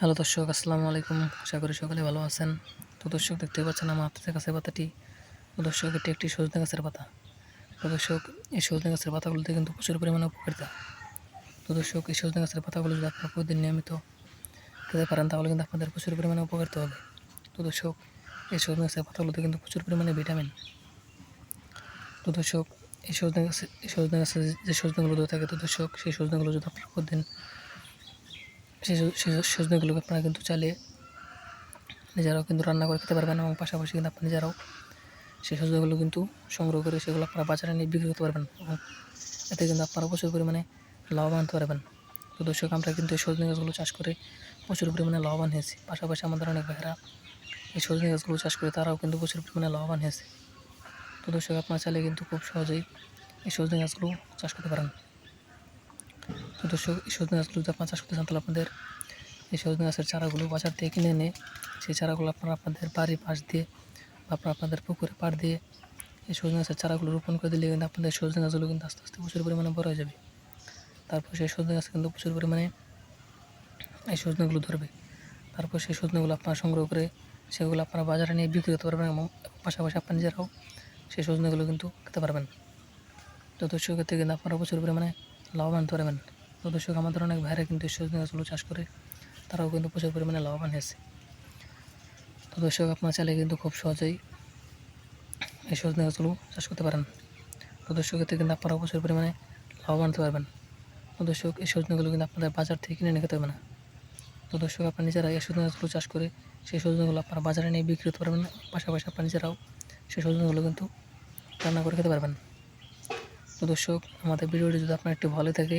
Hello দর্শক, আসসালামু আলাইকুম। আশা করি সকলে ভালো আছেন। তো দর্শক দেখতে পাচ্ছেন আমার হাতের কাছে পাতাটি। দর্শক, এটি একটি সজনে গাছের পাতা। তো দর্শক, এই সজনে গাছের পাতাগুলোতে কিন্তু প্রচুর পরিমাণে উপকারিতা। তো দর্শক, এই সজনে গাছের পাতাগুলো যদি আপনারা প্রতিদিন নিয়মিত খেতে পারেন, তাহলে কিন্তু আপনাদের প্রচুর পরিমাণে উপকারিতা হবে। তো দর্শক, এই সজনে গাছের পাতাগুলোতে কিন্তু প্রচুর পরিমাণে ভিটামিন। তো দর্শক, এই সজনে গাছে, এই সজনে গাছে যে সজনেগুলো থাকে, তো দর্শক, সেই সজনেগুলো যদি আপনারা প্রতিদিন সেই সজনেগুলোকে আপনারা কিন্তু চাইলে নিজেরাও কিন্তু রান্না করে খেতে পারবেন এবং পাশাপাশি কিন্তু আপনি নিজেরাও সেই সজনেগুলো কিন্তু সংগ্রহ করে সেগুলো আপনারা বাজারে নিয়ে বিক্রি করতে পারবেন এবং এতে কিন্তু আপনারা প্রচুর পরিমাণে লাভবান হতে পারবেন। তো দর্শক, আমরা কিন্তু এই সজনে গাছগুলো চাষ করে প্রচুর পরিমাণে লাভবান হয়েছি। পাশাপাশি আমাদের অনেক ভাইয়েরা এই সজনে গাছগুলো চাষ করে তারাও কিন্তু প্রচুর পরিমাণে লাভবান হয়েছে। তো দর্শক, আপনারা চাইলে কিন্তু খুব সহজেই এই সজনে গাছগুলো চাষ করতে পারেন। এই সজনে গাছগুলো যদি আপনারা চাষ করতে চান, তাহলে আপনাদের এই সজনে গাছের চারাগুলো বাজার থেকে কিনে এনে সেই চারাগুলো আপনারা আপনাদের বাড়ির পাশ দিয়ে বা আপনারা আপনাদের পুকুরে পাড় দিয়ে এই সজনে গাছের চারাগুলো রোপণ করে দিলে কিন্তু আপনাদের সজনে গাছগুলো কিন্তু আস্তে আস্তে প্রচুর পরিমাণে বড় হয়ে যাবে। তারপর সেই সজনে গাছ কিন্তু প্রচুর পরিমাণে এই সজনেগুলো ধরবে। তারপর সেই সজনেগুলো আপনারা সংগ্রহ করে সেগুলো আপনারা বাজারে নিয়ে বিক্রি করতে পারবেন এবং পাশাপাশি আপনার নিজেরাও সেই সজনেগুলো কিন্তু খেতে পারবেন। তো দর্শক ক্ষেত্রে কিন্তু আপনারা প্রচুর পরিমাণে লাভবান হতে পারবেন। তো দর্শক, আমাদের অনেক ভাইরা কিন্তু সজনে গাছগুলো চাষ করে, তারাও কিন্তু প্রচুর পরিমাণে লাভবান হয়েছে। তো দর্শক, আপনার চাইলে কিন্তু খুব সহজেই এই সজনে গাছগুলো চাষ করতে পারেন। তো দর্শক ক্ষেত্রে কিন্তু আপনারা প্রচুর পরিমাণে লাভবান হতে পারবেন। তো দর্শক, এই সজনেগুলো কিন্তু আপনাদের বাজার থেকে কিনে নিয়ে খেতে হবে না। তো দর্শক, আপনার নিজেরা এই সজনে গাছগুলো চাষ করে সেই সজনেগুলো আপনারা বাজারে নিয়ে বিক্রি করতে পারবেন পাশাপাশি আপনার নিজেরাও সেই সজনেগুলো কিন্তু রান্না করে খেতে পারবেন। তো দর্শক, আমাদের ভিডিওটি যদি আপনার একটু ভালো থাকে